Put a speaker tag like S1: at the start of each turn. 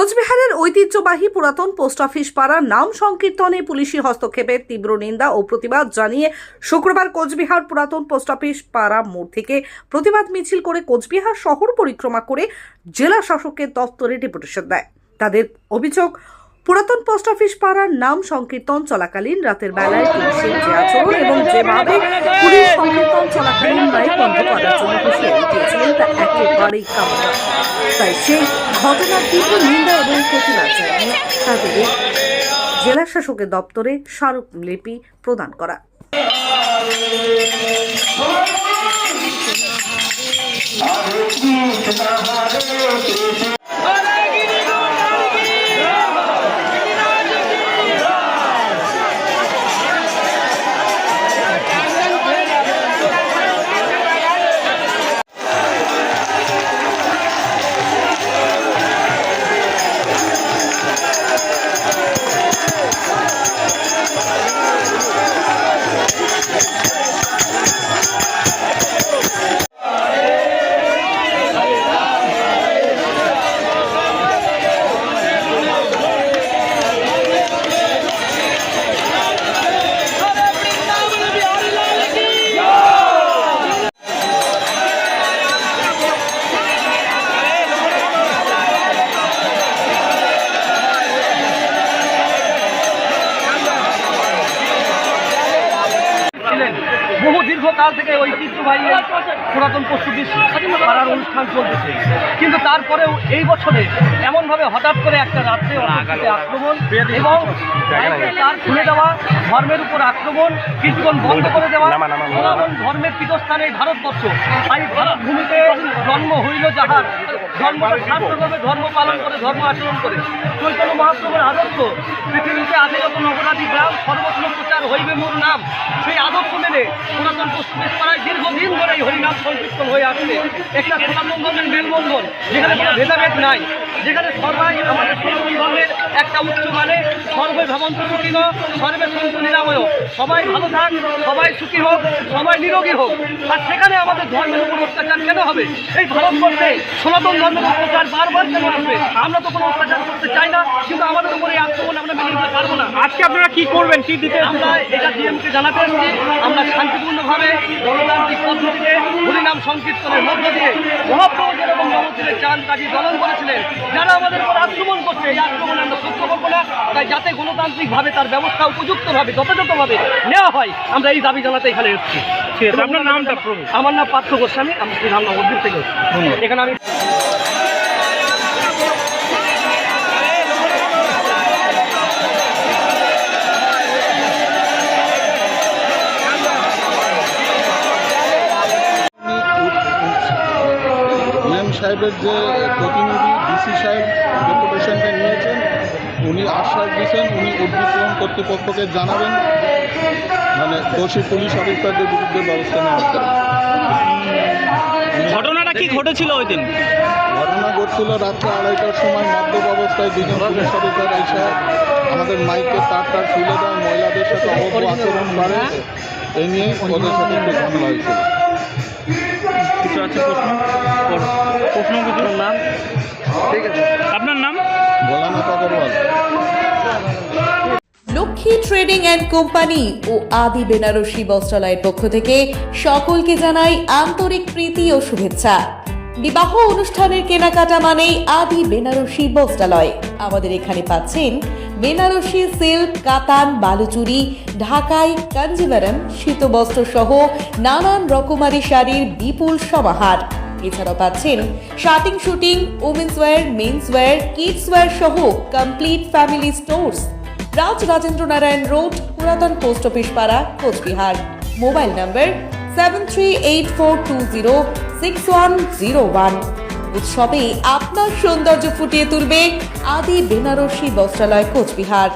S1: কোচবিহারের ঐতিহ্যবাহী পুরাতন পোস্ট অফিস পাড়ার নাম সংকীর্তনে পুলিশি হস্তক্ষেপের তীব্র নিন্দা ও প্রতিবাদ জানিয়ে শুক্রবার কোচবিহার পুরাতন পোস্ট অফিস পাড়া মোড় থেকে প্রতিবাদ মিছিল করে কোচবিহার শহর পরিক্রমা করে জেলা শাসকের দপ্তরে ডেপুটেশন দেয়। তাদের অভিযোগ, পুরাতন পোস্ট অফিস পাড়ার নাম সংকীর্তন চলাকালীন রাতের বেলায় পুলিশের যে আচরণ এবং যেভাবে পুলিশ সংকীর্তন চলাকালীন বন্ধ করার জন্য তা কামনা তাই সেই ঘটনার তীব্র নিন্দা এবং প্রতিবাদ জানিয়ে তাদের জেলা শাসকের দপ্তরে স্মারকলিপি প্রদান করা
S2: বহু দীর্ঘকাল থেকে ঐতিহ্যবাহী এই পুরাতন পশুবিশ পাড়ার অনুষ্ঠান চলতেছে। কিন্তু তারপরেও এই বছরে এমনভাবে হঠাৎ করে একটা রাত্রে আক্রমণ এবং তার খুলে দেওয়া ধর্মের উপর আক্রমণ কিছুক্ষণ বন্ধ করে দেওয়া ধর্মের পীঠস্থানে ভারতবর্ষ তাই ভারত ভূমিতে জন্ম হইল যাহার শাস্ত্রভাবে ধর্ম পালন করে, ধর্ম আচরণ করে। চৈতন্য মহাপ্রভুর আদর্শ, পৃথিবীতে আগে যত নবরাধি গ্রাম সর্বত্র প্রচার হইবে মোর নাম। সেই আদর্শ মেনে পুরাতন পশ্চিমের পাড়ায় দীর্ঘদিন ধরে এই হরিনাম সংকীর্তন হয়ে আসছে। একটা সনাতন ধর্মের মেলবন্ধন, যেখানে কোনো ভেদাভেদ নাই। যেখানে সবাই আমাদের সনাতন ধর্মের একটা উচ্চ মানে সর্বে ভবন্ত সুখী সর্বে সন্ত নিরাময়। সবাই ভালো থাক, সবাই সুখী হোক, সবাই নিরোগী হোক। আর সেখানে আমাদের ধর্মের উপর অত্যাচার কেন হবে? এই ভারতবর্ষে সনাতন ধর্মের বারবার কেন আসবে আমরা তো কোনো অত্যাচার করতে চাই না কিন্তু আমাদের উপরে এই আক্রমণ আমরা মেনে নিতে পারব না।
S3: আজকে আপনারা কি করবেন? কি দিতে
S2: আমরা এটা ডিএমকে জানাতে এসেছি। আমরা শান্তিপূর্ণভাবে গণতান্ত্রিক পদ্ধতিতে হরিনাম সংকীর্তনের মধ্য দিয়ে মহাপ্রভু যেরকম জগৎের চাঁদ কাজী দলন করেছিলেন যারা আমাদের উপর আক্রমণ করছে এই আক্রমণ আমরা সহ্য করব না। তাই যাতে গণতান্ত্রিকভাবে তার ব্যবস্থা উপযুক্তভাবে যথাযথভাবে নেওয়া হয় আমরা এই দাবি জানাতে এখানে এসেছি।
S3: ঠিক আছে আপনার নামটা প্রভু।
S2: আমার নাম পার্থ গোস্বামী আমি শ্রীরামনগর থেকে এখানে আমি
S4: সাহেবের যে প্রতিনিধি ডিসি সাহেব ডেপুটেশনটা নিয়েছেন উনি আশ্বাস দিয়েছেন উনি উদ্ভিদন কর্তৃপক্ষকে জানাবেন। মানে দোষী পুলিশ অফিসারদের বিরুদ্ধে ব্যবস্থা নেওয়া।
S3: ঘটনাটা কি ঘটেছিল ওই দিন?
S4: ঘটনা ঘটছিল রাত্রে আড়াইটার সময় মদ্যপ অবস্থায় দুজন পুলিশ অফিসার এসে আমাদের মাইকে তার তার তুলে দেয় মহিলাদের সাথে অবৈধ আচরণ করে এ নিয়ে ওদের সাথে একটু ঝামেলা হয়েছিল।
S3: কিছু আছে প্রশ্ন প্রশ্ন কিছু নাম।
S2: ঠিক আছে।
S3: আপনার নাম?
S4: Bholanath Agarwal.
S5: Lakshmi trading and company ও আদি বেনারসি বস্ত্রালয়ের পক্ষ থেকে সকলকে জানাই আন্তরিক প্রীতি ও শুভেচ্ছা। বিবাহ অনুষ্ঠানের কেনাকাটা মানেই আদি বেনারসি বস্ত্রালয় আমাদের এখানে পাচ্ছেন বেনারসি সিল্ক, কাতান, বালুচুরি, ঢাকাই কাঞ্জিভারম শীতবস্ত্র সহ নানান রকমারি শাড়ির বিপুল সমাহার। এছাড়াও পাচ্ছেন shirting suiting women's wear men's wear kids wear সহ complete family stores Raj Rajendra Narayan road, পুরাতন পোস্ট অফিস পাড়া, Cooch Behar. Mobile number seven three eight four two zero six one zero one উৎসবে আপনার সৌন্দর্য ফুটিয়ে তুলবে আদি বেনারসি বস্ত্রালয় কোচবিহার।